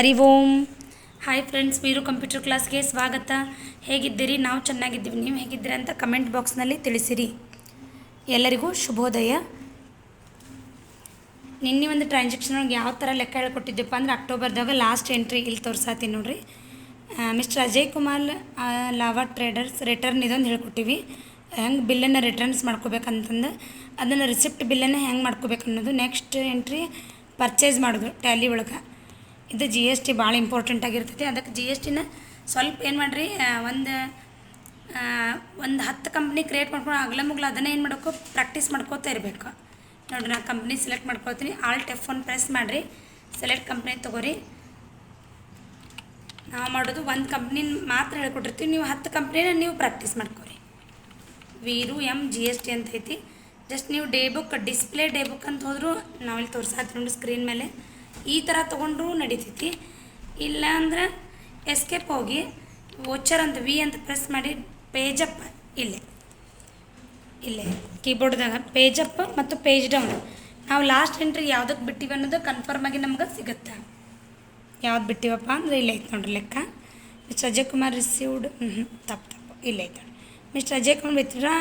ಹರಿ Om. Hi friends ಮೀರು computer ಕ್ಲಾಸ್ಗೆ ಸ್ವಾಗತ. ಹೇಗಿದ್ದೀರಿ? ನಾವು ಚೆನ್ನಾಗಿದ್ದೀವಿ. ನೀವು ಹೇಗಿದ್ದೀರಿ ಅಂತ ಕಮೆಂಟ್ ಬಾಕ್ಸ್ನಲ್ಲಿ ತಿಳಿಸಿರಿ. ಎಲ್ಲರಿಗೂ ಶುಭೋದಯ. ನಿನ್ನೆ ಒಂದು ಟ್ರಾನ್ಸಾಕ್ಷನ್ ಒಳಗೆ ಯಾವ ಥರ ಲೆಕ್ಕ ಹೇಳ್ಕೊಟ್ಟಿದ್ದೆಪ್ಪ ಅಂದ್ರೆ ಅಕ್ಟೋಬರ್ದಾಗ ಲಾಸ್ಟ್ ಎಂಟ್ರಿ ಇಲ್ಲಿ ತೋರ್ಸಾತೀನಿ ನೋಡಿರಿ. Mister Ajay Kumar Lava traders return ಇದೊಂದು ಹೇಳ್ಕೊಟ್ಟಿವಿ. ಹೆಂಗೆ ಬಿಲ್ಲನ್ನು ರಿಟರ್ನ್ಸ್ ಮಾಡ್ಕೋಬೇಕಂತಂದು. ಅದನ್ನು ರಿಸಿಪ್ಟ್ ಬಿಲ್ಲನ್ನು ಹೆಂಗೆ ಮಾಡ್ಕೋಬೇಕು ಅನ್ನೋದು ನೆಕ್ಸ್ಟ್ ಎಂಟ್ರಿ ಪರ್ಚೇಸ್ ಮಾಡೋದು ಟ್ಯಾಲಿ ಒಳಗೆ. ಇದು ಜಿ ಎಸ್ ಟಿ ಭಾಳ ಇಂಪಾರ್ಟೆಂಟ್ ಆಗಿರ್ತೈತಿ. ಅದಕ್ಕೆ ಜಿ ಎಸ್ ಟಿನ ಸ್ವಲ್ಪ ಏನು ಮಾಡಿರಿ ಒಂದು ಒಂದು ಹತ್ತು ಕಂಪ್ನಿ ಕ್ರಿಯೇಟ್ ಮಾಡ್ಕೊಂಡು ಅಗಲ ಮುಗ್ಲ ಅದನ್ನೇ ಏನು ಮಾಡಬೇಕು ಪ್ರಾಕ್ಟೀಸ್ ಮಾಡ್ಕೋತಾ ಇರಬೇಕು. ನೋಡಿರಿ ನಾನು ಕಂಪ್ನಿ ಸೆಲೆಕ್ಟ್ ಮಾಡ್ಕೊಳ್ತೀನಿ ಆಲ್ ಟೆಫ್ ಒನ್ ಪ್ರೆಸ್ ಮಾಡಿರಿ. ಸೆಲೆಕ್ಟ್ ಕಂಪ್ನಿ ತೊಗೋರಿ. ನಾವು ಮಾಡೋದು ಒಂದು ಕಂಪ್ನಿ ಮಾತ್ರ ಹೇಳ್ಕೊಟ್ಟಿರ್ತೀವಿ. ನೀವು ಹತ್ತು ಕಂಪ್ನಿನ ನೀವು ಪ್ರಾಕ್ಟೀಸ್ ಮಾಡ್ಕೊರಿ. Veeru M G S T ಅಂತ ಐತಿ. ಜಸ್ಟ್ ನೀವು day book display day book ಅಂತ ಹೋದರೂ ನಾವಿಲ್ಲಿ ತೋರ್ಸಾತ್ರಿ ನೋಡಿ ಸ್ಕ್ರೀನ್ ಮೇಲೆ. ಈ ಥರ ತೊಗೊಂಡ್ರೂ ನಡೀತೈತಿ. ಇಲ್ಲಾಂದ್ರೆ ಎಸ್ಕೇಪ್ ಹೋಗಿ ವೋಚರ್ ಅಂತ ವಿ ಅಂತ ಪ್ರೆಸ್ ಮಾಡಿ ಪೇಜಪ್ ಇಲ್ಲೇ. ಇಲ್ಲೇ ಕೀಬೋರ್ಡ್ದಾಗ ಪೇಜಪ್ಪ ಅಪ್ ಮತ್ತು ಪೇಜ್ ಡೌನ್ ನಾವು ಲಾಸ್ಟ್ ಎಂಟ್ರಿ ಯಾವುದಕ್ಕೆ ಬಿಟ್ಟಿವಿ ಅನ್ನೋದು ಕನ್ಫರ್ಮ್ ಆಗಿ ನಮ್ಗೆ ಸಿಗುತ್ತೆ. ಯಾವ್ದು ಬಿಟ್ಟಿವಪ್ಪ ಅಂದ್ರೆ ಇಲ್ಲೇ ಐತೆ ನೋಡ್ರಿ ಲೆಕ್ಕ. ಮಿಸ್ಟರ್ ಅಜಯ್ ಕುಮಾರ್ ರಿಸೀವ್ಡ್ ಹ್ಞೂ ತಪ್ಪು ತಪ್ಪು ಇಲ್ಲೇ ಐತೆ ನೋಡಿ mister Ajay Kumar withdraw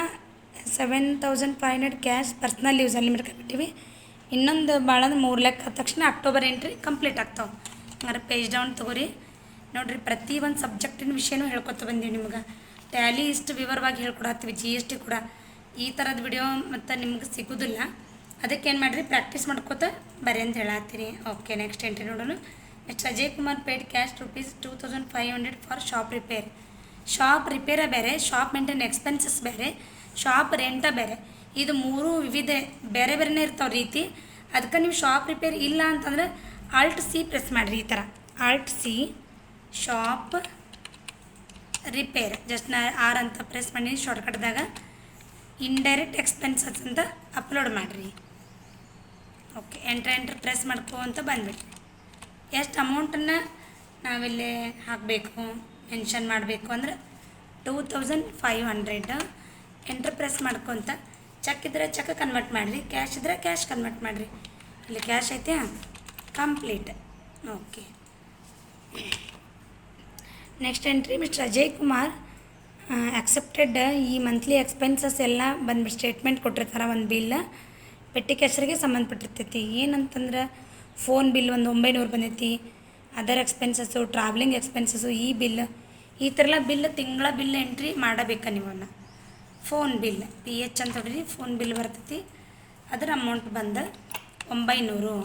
seven thousand five hundred cash personal use ಅಲ್ಲಿ ಬಿಟ್ಟಿವಿ ಇನ್ನೊಂದು ಭಾಳ ಅಂದ್ರೆ ಮೂರು ಲೆಕ್ಕ ತಕ್ಷಣ ಅಕ್ಟೋಬರ್ ಎಂಟ್ರಿ ಕಂಪ್ಲೀಟ್ ಆಗ್ತಾವೆ. ಹಂಗಾರೆ ಪೇಜ್ ಡೌನ್ ತೊಗೋರಿ. ನೋಡಿರಿ, ಪ್ರತಿ ಒಂದು ಸಬ್ಜೆಕ್ಟಿನ ವಿಷಯನೂ ಹೇಳ್ಕೊತ ಬಂದೀವಿ ನಿಮ್ಗೆ. ಟ್ಯಾಲಿ ಇಷ್ಟು ವಿವರವಾಗಿ ಹೇಳ್ಕೊಡತ್ತೀವಿ ಜಿ ಎಸ್ ಟಿ ಕೂಡ. ಈ ಥರದ ವಿಡಿಯೋ ಮತ್ತು ನಿಮ್ಗೆ ಸಿಗೋದಿಲ್ಲ. ಅದಕ್ಕೆ ಏನು ಮಾಡಿರಿ ಪ್ರಾಕ್ಟೀಸ್ ಮಾಡ್ಕೋತ ಬರೀ ಅಂತ ಹೇಳತ್ತೀರಿ. ಓಕೆ ನೆಕ್ಸ್ಟ್ ಎಂಟ್ರಿ ನೋಡೋಣ. Next Ajay Kumar paid cash rupees two thousand five hundred for shop repair shop repair ಬೇರೆ ಶಾಪ್ ಮೇಂಟೈನ್ ಎಕ್ಸ್ಪೆನ್ಸಸ್ ಬೇರೆ ಶಾಪ್ ರೆಂಟ ಬೇರೆ. ಇದು ಮೂರು ವಿವಿಧ, ಬೇರೆ ಬೇರೆನೇ ಇರ್ತಾವೆ ರೀತಿ. ಅದಕ್ಕೆ ನೀವು ಶಾಪ್ ರಿಪೇರ್ ಇಲ್ಲ ಅಂತಂದ್ರೆ ಆಲ್ಟ್ ಸಿ ಪ್ರೆಸ್ ಮಾಡಿರಿ ಈ ಥರ alt C shop repair just ನಾ ಆರ್ ಅಂತ ಪ್ರೆಸ್ ಮಾಡಿ ಶಾರ್ಟ್ಕಟ್ದಾಗ ಇಂಡೈರೆಕ್ಟ್ ಎಕ್ಸ್ಪೆನ್ಸಸ್ ಅಂತ ಅಪ್ಲೋಡ್ ಮಾಡಿರಿ. ಓಕೆ ಎಂಟ್ರ್ ಎಂಟ್ರ್ ಪ್ರೆಸ್ ಮಾಡ್ಕೋ ಅಂತ ಬಂದ್ಬಿಟ್ರಿ. ಎಷ್ಟು ಅಮೌಂಟನ್ನು ನಾವಿಲ್ಲಿ ಹಾಕಬೇಕು ಮೆನ್ಷನ್ ಮಾಡಬೇಕು ಅಂದ್ರೆ two thousand five hundred enter press ಮಾಡ್ಕೊತ ಚೆಕ್ ಇದ್ದರೆ ಚೆಕ್ ಕನ್ವರ್ಟ್ ಮಾಡಿರಿ ಕ್ಯಾಶ್ ಇದ್ರೆ ಕ್ಯಾಶ್ ಕನ್ವರ್ಟ್ ಮಾಡಿರಿ. ಇಲ್ಲಿ ಕ್ಯಾಶ್ ಐತೆ complete okay next entry mister Ajay Kumar accepted ಈ ಮಂತ್ಲಿ ಎಕ್ಸ್ಪೆನ್ಸಸ್ ಎಲ್ಲ ಬಂದ್ಬಿಟ್ಟು ಸ್ಟೇಟ್ಮೆಂಟ್ ಕೊಟ್ಟಿರ್ತಾರೆ ಒಂದು ಬಿಲ್ ಪೆಟ್ಟಿ ಕ್ಯಾಶರಿಗೆ ಸಂಬಂಧಪಟ್ಟಿರ್ತೈತಿ. ಏನಂತಂದ್ರೆ ಫೋನ್ ಬಿಲ್ ಒಂದು ಒಂಬೈನೂರು ಬಂದೈತಿ. ಅದರ್ ಎಕ್ಸ್ಪೆನ್ಸಸ್ಸು ಟ್ರಾವೆಲಿಂಗ್ ಎಕ್ಸ್ಪೆನ್ಸಸ್ಸು ಈ ಬಿಲ್ ಈ ಥರ ಎಲ್ಲ ಬಿಲ್ ತಿಂಗಳ ಬಿಲ್ ಎಂಟ್ರಿ ಮಾಡಬೇಕಾ ನೀವನ್ನ. ಫೋನ್ ಬಿಲ್ ಪಿ ಎಚ್ ಅಂತ ಹೊಡ್ರಿ ಫೋನ್ ಬಿಲ್ ಬರ್ತೈತಿ. ಅದರ ಅಮೌಂಟ್ ಬಂದ ಒಂಬೈನೂರು.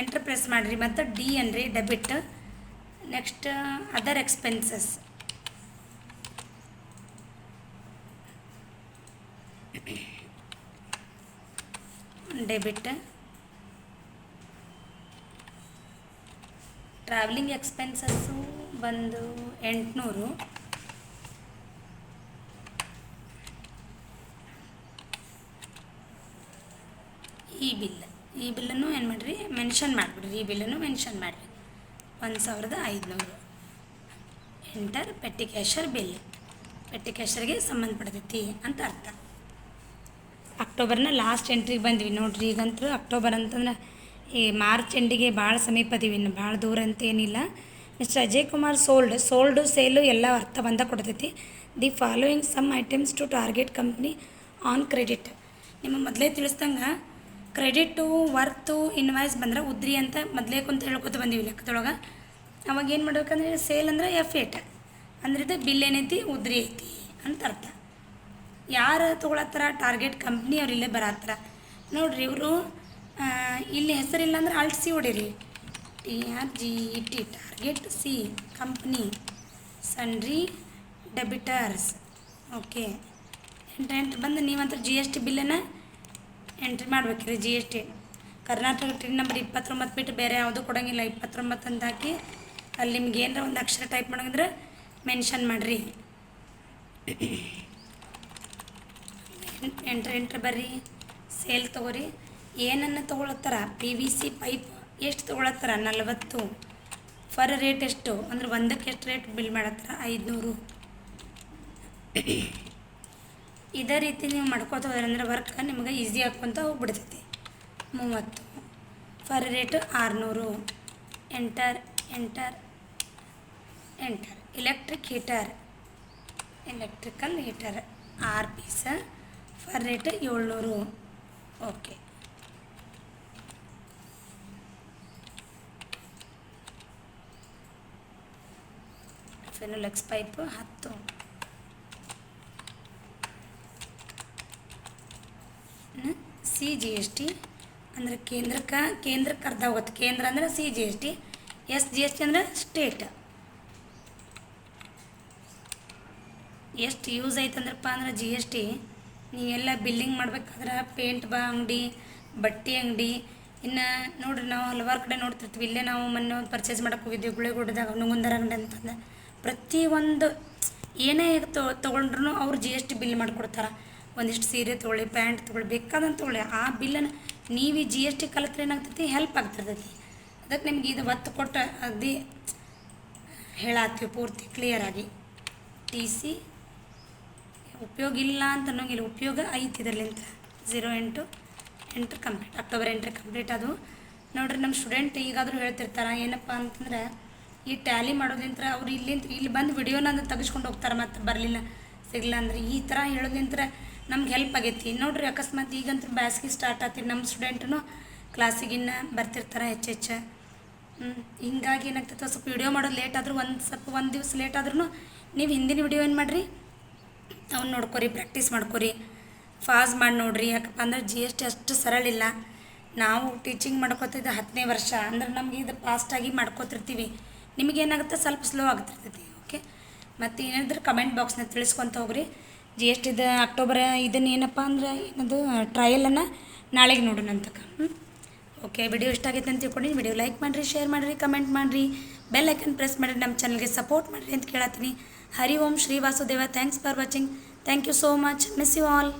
ಎಂಟ್ರ್ ಪ್ರೆಸ್ ಮಾಡಿರಿ. ಮತ್ತು ಡಿ ಅನ್ರಿ debit next other expenses debit travelling expenses ಬಂದು ಎಂಟುನೂರು. ಈ ಬಿಲ್, ಈ ಬಿಲ್ಲನ್ನು ಏನು ಮಾಡಿರಿ? ಮೆನ್ಷನ್ ಮಾಡಿಬಿಡ್ರಿ. ಈ ಬಿಲ್ಲನ್ನು ಮೆನ್ಷನ್ ಮಾಡಿರಿ. ಒಂದು ಸಾವಿರದ ಐದುನೂರು. Enter petty cashier bill petty ಕ್ಯಾಶರ್ಗೆ ಸಂಬಂಧಪಡ್ತೈತಿ ಅಂತ ಅರ್ಥ. ಅಕ್ಟೋಬರ್ನ ಲಾಸ್ಟ್ ಎಂಟ್ರಿಗೆ ಬಂದ್ವಿ ನೋಡ್ರಿ. ಈಗಂತೂ ಅಕ್ಟೋಬರ್ ಅಂತಂದ್ರೆ ಈ ಮಾರ್ಚ್ ಎಂಡಿಗೆ ಭಾಳ ಸಮೀಪ ಅದೀವಿ ಇನ್ನು. ಭಾಳ ದೂರ ಅಂತೇನಿಲ್ಲ mister Ajay Kumar sold sold sale ಎಲ್ಲ ಅರ್ಥ ಬಂದ ಕೊಡ್ತೈತಿ. The following sum items to target company on credit ನಿಮ್ಮ ಮೊದಲೇ ತಿಳಿಸ್ದಂಗೆ ಕ್ರೆಡಿಟು, ವರ್ತು, ಇನ್ವಾಯ್ಸ್ ಬಂದ್ರೆ ಉದ್ರಿ ಅಂತ ಮೊದಲೇ ಕುಂತ ಹೇಳ್ಕೊತ ಬಂದೀವಿ ಲೆಕ್ಕದೊಳಗೆ. ಅವಾಗ ಏನು ಮಾಡ್ಬೇಕಂದ್ರೆ ಸೇಲ್ ಅಂದ್ರೆ ಎಫ್ ಏಟ್ ಅಂದ್ರೆ ಇದು ಬಿಲ್ ಏನೈತಿ? ಉದ್ರಿ ಐತಿ ಅಂತ ಅರ್ಥ. ಯಾರು ತೊಗೊಳತ್ತಾರ? ಟಾರ್ಗೆಟ್ ಕಂಪ್ನಿ ಅವ್ರು ಇಲ್ಲೇ ಬರತ್ತಾರ. ನೋಡ್ರಿ ಇವರು ಇಲ್ಲಿ ಹೆಸರಿಲ್ಲ ಅಂದ್ರೆ alt C ಹೊಡೀರಿ. T R G E T, target C, company, sundry, debtors. Okay. ಎಂಟ್ರೆಂಟ್ entry ಬಂದು ನೀವಂತ ಜಿ ಎಸ್ ಟಿ ಬಿಲ್ಲನ್ನು ಎಂಟ್ರಿ ಮಾಡ್ಬೇಕ್ರಿ G S T Karnataka TIN number ಇಪ್ಪತ್ತೊಂಬತ್ತು ಬಿಟ್ಟು ಬೇರೆ ಯಾವುದೂ ಕೊಡೋಂಗಿಲ್ಲ. ಇಪ್ಪತ್ತೊಂಬತ್ತು ಅಂತ ಹಾಕಿ ಅಲ್ಲಿ ನಿಮ್ಗೆ ಏನರ ಒಂದು ಅಕ್ಷರ ಟೈಪ್ ಮಾಡೋಂಗಿದ್ರೆ ಮೆನ್ಷನ್ ಮಾಡಿರಿ. ಎಂಟ್ರಿ ಎಂಟ್ರಿ ಬರ್ರಿ. ಸೇಲ್ ತೊಗೋರಿ. ಏನನ್ನು ತೊಗೊಳತ್ತಾರ? ಪಿ ವಿ ಸಿ ಪೈಪ್ ಎಷ್ಟು ತೊಗೊಳತ್ತಾರ? ನಲವತ್ತು. ಫರ್ ರೇಟ್ ಎಷ್ಟು? ಅಂದ್ರೆ ಒಂದಕ್ಕೆ ಎಷ್ಟು ರೇಟ್ ಬಿಲ್ ಮಾಡತ್ತಾರ? ಐದುನೂರು. ಇದೇ ರೀತಿ ನೀವು ಮಾಡ್ಕೋತ ಹೋದ್ರಂದ್ರೆ ವರ್ಕ್ ನಿಮಗೆ ಈಸಿ ಹಾಕ್ಕೊತ ಹೋಗ್ಬಿಡ್ತೈತಿ. ಮೂವತ್ತು. ಫರ್ ರೇಟ್ ಆರುನೂರು. Enter enter enter electric heater electrical heater ಆರು ಪೀಸ ಫರ್ ರೇಟ್ ಏಳ್ನೂರು. ಓಕೆ ಫಿನೋಲೆಕ್ಸ್ ಪೈಪು ಹತ್ತು. ಸಿ ಜಿ ಎಸ್ ಟಿ ಅಂದರೆ ಕೇಂದ್ರಕ್ಕೆ ಕೇಂದ್ರಕ್ಕೆ ಅರ್ಧ ಹೋಗುತ್ತೆ ಕೇಂದ್ರ ಅಂದರೆ C G S T, S G S T ಅಂದರೆ ಸ್ಟೇಟ್. ಎಷ್ಟು ಯೂಸ್ ಐತಂದ್ರಪ್ಪ ಅಂದ್ರೆ ಜಿ ಎಸ್ ಟಿ, ನೀವೆಲ್ಲ ಬಿಲ್ಲಿಂಗ್ ಮಾಡ್ಬೇಕಾದ್ರೆ ಪೇಂಟ್ ಬಾ ಅಂಗಡಿ, ಬಟ್ಟೆ ಅಂಗಡಿ, ಇನ್ನು ನೋಡ್ರಿ ನಾವು ಹಲವಾರು ಕಡೆ ನೋಡ್ತಿರ್ತೀವಿ. ಇಲ್ಲೇ ನಾವು ಮೊನ್ನೆ ಒಂದು ಪರ್ಚೇಸ್ ಮಾಡಕ್ಕೆ ಹೋಗಿದ್ದೀವಿ ಗುಳೆಗುಡ್ಡದಾಗ ನುಂಗುಂದರ ಅಂಗಡಿ ಅಂತಂದು. ಪ್ರತಿಯೊಂದು ಏನೇ ತೊಗೊಂಡ್ರು ಅವ್ರು ಜಿ ಎಸ್ ಟಿ ಬಿಲ್ ಮಾಡಿಕೊಡ್ತಾರೆ. ಒಂದಿಷ್ಟು ಸೀರೆ ತೊಗೊಳ್ಳಿ ಪ್ಯಾಂಟ್ ತೊಗೊಳ್ಳಿ ಬೇಕಾದಂತ ತೊಗೊಳ್ಳಿ ಆ ಬಿಲ್ಲನ್ನು ನೀವು ಜಿ ಎಸ್ ಟಿ ಕಲಿತ್ರೆ ಏನಾಗ್ತೈತಿ? ಹೆಲ್ಪ್ ಆಗ್ತಿರ್ತೈತಿ. ಅದಕ್ಕೆ ನಿಮ್ಗೆ ಇದು ಒತ್ತು ಕೊಟ್ಟ ಅದೇ ಹೇಳತ್ತೀವಿ ಪೂರ್ತಿ ಕ್ಲಿಯರಾಗಿ ಟಿ ಸಿ ಉಪಯೋಗ ಇಲ್ಲ ಅಂತ ಅನ್ನೋಂಗಿಲ್ಲ, ಉಪಯೋಗ ಐತಿ ಇದರಲ್ಲಿಂತ. ಝೀರೋ ಎಂಟು enter complete October enter complete ಅದು. ನೋಡ್ರಿ ನಮ್ಮ ಸ್ಟೂಡೆಂಟ್ ಈಗಾದರೂ ಹೇಳ್ತಿರ್ತಾರೆ, ಏನಪ್ಪ ಅಂತಂದ್ರೆ ಈ ಟ್ಯಾಲಿ ಮಾಡೋದ್ರಿಂತ ಅವ್ರು ಇಲ್ಲಿಂತ, ಇಲ್ಲಿ ಬಂದು ವಿಡಿಯೋನ ತೆಗೆಸ್ಕೊಂಡು ಹೋಗ್ತಾರೆ ಮತ್ತು ಬರಲಿಲ್ಲ, ಸಿಗಲಿಲ್ಲ ಅಂದ್ರೆ ಈ ಥರ ಹೇಳೋದ್ರಿಂತ ನಮ್ಗೆ ಹೆಲ್ಪ್ ಆಗೈತಿ. ನೋಡ್ರಿ ಅಕಸ್ಮಾತ್ ಈಗಂತೂ ಬ್ಯಾಸ್ಗೆ ಸ್ಟಾರ್ಟ್ ಆಗ್ತೀರಿ ನಮ್ಮ ಸ್ಟೂಡೆಂಟ್ನು ಕ್ಲಾಸಿಗಿನ್ನ ಬರ್ತಿರ್ತಾರೆ ಹೆಚ್ಚು ಹೆಚ್ಚು. ಹಿಂಗಾಗಿ ಏನಾಗ್ತೈತೆ ಸ್ವಲ್ಪ ವಿಡಿಯೋ ಮಾಡೋದು ಲೇಟ್ ಆದರೂ ಒಂದು ಸ್ವಲ್ಪ ಒಂದು ದಿವಸ ಲೇಟ್ ಆದ್ರೂ ನೀವು ಹಿಂದಿನ ವಿಡಿಯೋ ಏನು ಮಾಡಿರಿ? ಅವ್ನು ನೋಡ್ಕೊರಿ ಪ್ರಾಕ್ಟೀಸ್ ಮಾಡ್ಕೊರಿ. ಫಾಸ್ ಮಾಡಿ ನೋಡ್ರಿ. ಯಾಕಪ್ಪ ಅಂದ್ರೆ ಜಿ ಎಸ್ ಟಿ ಅಷ್ಟು ಸರಳ ಇಲ್ಲ. ನಾವು ಟೀಚಿಂಗ್ ಮಾಡ್ಕೋತಿದ್ದ ಹತ್ತನೇ ವರ್ಷ. ಅಂದ್ರೆ ನಮಗೆ ಇದು ಫಾಸ್ಟಾಗಿ ಮಾಡ್ಕೋತಿರ್ತೀವಿ. ನಿಮಗೇನಾಗುತ್ತೆ ಸ್ವಲ್ಪ ಸ್ಲೋ ಆಗ್ತಿರ್ತೈತಿ. ಓಕೆ ಮತ್ತು ಏನಾದರೂ ಕಮೆಂಟ್ ಬಾಕ್ಸ್ನ ತಿಳಿಸ್ಕೊತ ಹೋಗ್ರಿ. ಜಿ ಎಸ್ ಟಿದ ಅಕ್ಟೋಬರ್ ಇದನ್ನ ಏನಪ್ಪ ಅಂದ್ರೆ ಏನದು ಟ್ರಯಲನ್ನು ನಾಳೆಗೆ ನೋಡೋಣ ಅಂತಕ ಹ್ಞೂ ಓಕೆ ವಿಡಿಯೋ ಇಷ್ಟ ಆಗೈತೆ ಅಂತ ತಿಳ್ಕೊಂಡು ವಿಡಿಯೋ ಲೈಕ್ ಮಾಡಿರಿ ಶೇರ್ ಮಾಡಿರಿ ಕಮೆಂಟ್ ಮಾಡಿರಿ. ಬೆಲ್ ಐಕನ್ ಪ್ರೆಸ್ ಮಾಡಿರಿ ನಮ್ಮ ಚಾನಲ್ಗೆ ಸಪೋರ್ಟ್ ಮಾಡಿರಿ ಅಂತ ಕೇಳತ್ತೀನಿ. Hari Om Shri Vasudeva. Thanks for watching thank you so much miss you all